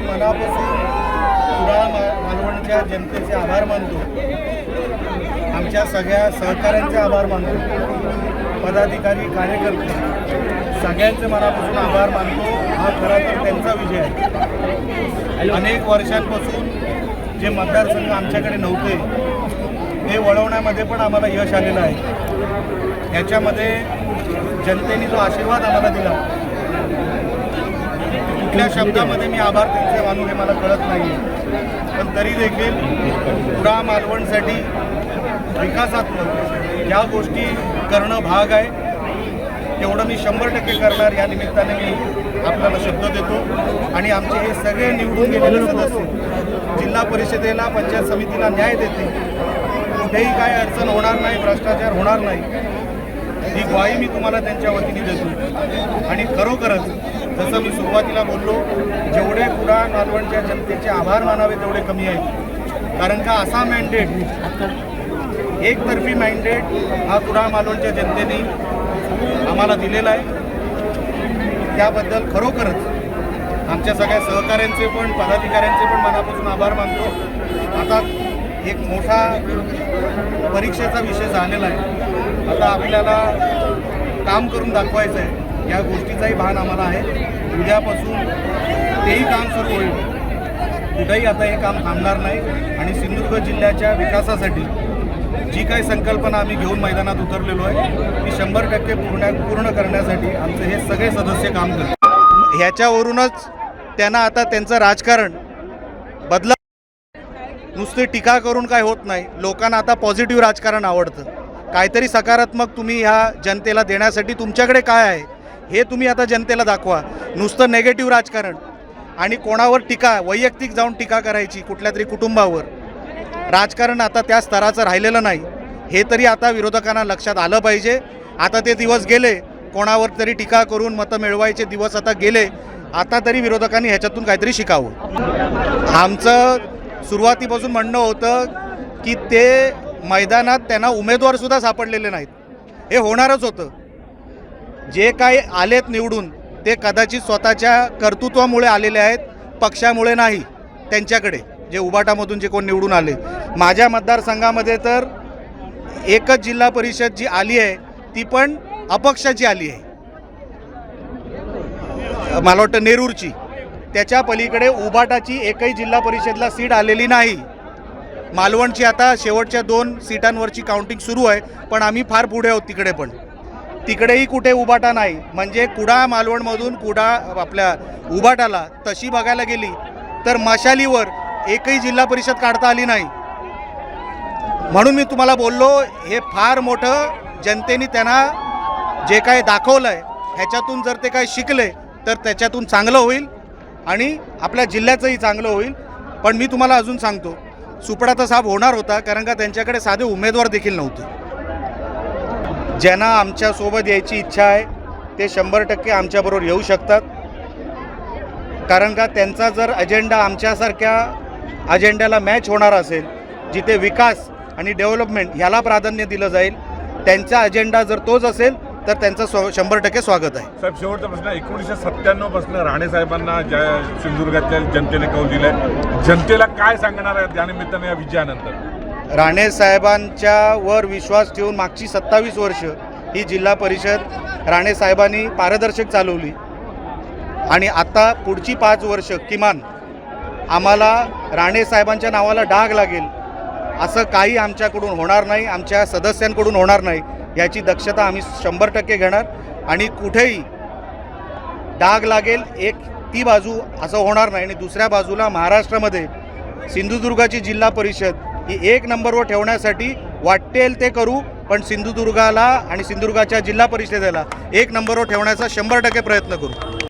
मनापासून कुडाळ मा- मालवणच्या जनतेचे आभार मानतो. आमच्या सगळ्या सहकाऱ्यांचे आभार मानतो. पदाधिकारी कार्यकर्ते सगळ्यांचे मनापासून आभार मानतो. हा खरा तर त्यांचा विजय आहे. अनेक वर्षांपासून जे मतदारसंघ आमच्याकडे नव्हते ते वळवण्यामध्ये पण आम्हाला यश आलेलं आहे. याच्यामध्ये जनतेने जो आशीर्वाद आम्हाला दिला कुठल्या शब्दामध्ये मी आभार त्यांचे मानू हे मला कळत नाही पण तरी देखील पुरा मालवणसाठी विकासात्मक या गोष्टी करणं भाग आहे तेवढं मी शंभर टक्के करणार. या निमित्ताने मी आपल्याला शब्द देतो. आणि आमचे हे सगळे निवडून गेलेले सदस्य जिल्हा परिषदेला पंचायत समितीला न्याय देते कुठेही काय अडचण होणार नाही भ्रष्टाचार होणार नाही. ही ग्वाही मी तुम्हाला त्यांच्या वतीने देतो. आणि खरोखरच जसं मी सुरुवातीला बोललो जेवढे कुडा मालवणच्या जनतेचे आभार मानावे तेवढे कमी आहेत. कारण का असा मॅन्डेट एकतर्फी मॅन्डेट हा कुडाळ मालवणच्या जनतेने आम्हाला दिलेला आहे. त्याबद्दल खरोखरच आमच्या सगळ्या सहकाऱ्यांचे पण पदाधिकाऱ्यांचे पण मनापासून आभार मानतो. आता एक मोठा परीक्षेचा विषय झालेला आहे. आता आपल्याला काम करून दाखवायचं आहे. या गोष्टीचाही भान आम्हाला आहे. उद्यापासून तेही काम सुरू होईल. कुठेही आता हे काम थांबणार नाही. आणि सिंधुदुर्ग जिल्ह्याच्या विकासासाठी जी काही संकल्पना आम्ही घेऊन मैदानात उतरलेलो आहे ती शंभर टक्के पूर्ण पूर्ण करण्यासाठी आमचे हे सगळे सदस्य काम करतात ह्याच्यावरूनच त्यांना आता त्यांचं राजकारण बदला नुसती टीका करून काय होत नाही. लोकांना आता पॉझिटिव्ह राजकारण आवडतं. काहीतरी सकारात्मक तुम्ही ह्या जनतेला देण्यासाठी तुमच्याकडे काय आहे? हे तुम्ही आता जनतेला दाखवा. नुसतं नेगेटिव्ह राजकारण आणि कोणावर टीका वैयक्तिक जाऊन टीका करायची कुठल्या तरी कुटुंबावर. राजकारण आता त्या स्तराचं राहिलेलं नाही. हे तरी आता विरोधकांना लक्षात आलं पाहिजे. आता ते दिवस गेले कोणावर तरी टीका करून मतं मिळवायचे दिवस आता गेले. आता तरी विरोधकांनी ह्याच्यातून काहीतरी शिकावं. आमचं सुरुवातीपासून म्हणणं होतं की ते मैदानात त्यांना उमेदवारसुद्धा सापडलेले नाहीत. हे होणारच होतं. जे काही आलेत निवडून ते कदाचित स्वतःच्या कर्तृत्वामुळे आलेले आहेत पक्षामुळे नाही त्यांच्याकडे जे उबाटामधून जे कोण निवडून आले. माझ्या मतदारसंघामध्ये तर एकच जिल्हा परिषद जी आली आहे ती पण अपक्षाची आली आहे. मला वाटतं नेरूरची. त्याच्या पलीकडे उबाटाची एकही जिल्हा परिषदला सीट आलेली नाही. मालवणची आता शेवटच्या दोन सीटांवरची काउंटिंग सुरू आहे पण आम्ही फार पुढे आहोत तिकडे पण. तिकडेही कुठे उबाटा नाही. म्हणजे कुडा मालवणमधून कुडा आपल्या उबाटाला तशी बघायला गेली तर मशालीवर एकही जिल्हा परिषद काढता आली नाही. म्हणून मी तुम्हाला बोललो हे फार मोठं जनतेने त्यांना जे काय दाखवलं आहे ह्याच्यातून जर ते काय शिकले तर त्याच्यातून चांगलं होईल आणि आपल्या जिल्ह्याचंही चांगलं होईल. पण मी तुम्हाला अजून सांगतो सुपडाचा साप होणार होता कारण का त्यांच्याकडे साधे उमेदवार देखील नव्हते. ज्यांना आमच्यासोबत यायची इच्छा आहे ते शंभर टक्के आमच्याबरोबर येऊ शकतात. कारण का त्यांचा जर अजेंडा आमच्यासारख्या अजेंड्याला मॅच होणार असेल जिथे विकास आणि डेव्हलपमेंट ह्याला प्राधान्य दिलं जाईल त्यांचा अजेंडा जर तोच असेल तर त्यांचं स्व शंभर टक्के स्वागत आहे. साहेब शेवटचा प्रश्न एकोणीसशे सत्त्याण्णवपासून राणेसाहेबांना राणे साहेबांना ज्या सिंधुदुर्गातल्या जनतेने कौल दिलं जनतेला काय सांगणार आहे त्यानिमित्ताने या विजयानंतर? राणे साहेबांच्या वर विश्वास ठेवून मागची सत्तावीस वर्ष ही जिल्हा परिषद राणे साहेबांनी पारदर्शक चालवली. आणि आता पुढची पाच वर्ष किमान आम्हाला राणे साहेबांच्या नावाला डाग लागेल. असं काही आमच्याकडून होणार नाही आमच्या सदस्यांकडून होणार नाही याची दक्षता आम्ही शंभर टक्के घेणार. आणि कुठेही डाग लागेल एक ती बाजू असं होणार नाही. आणि दुसऱ्या बाजूला महाराष्ट्रामध्ये सिंधुदुर्गाची जिल्हा परिषद ही एक नंबरवर ठेवण्यासाठी वाटेल ते करू पण सिंधुदुर्गाला आणि सिंधुदुर्गाच्या जिल्हा परिषदेला एक नंबरवर ठेवण्याचा शंभर टक्के प्रयत्न करू.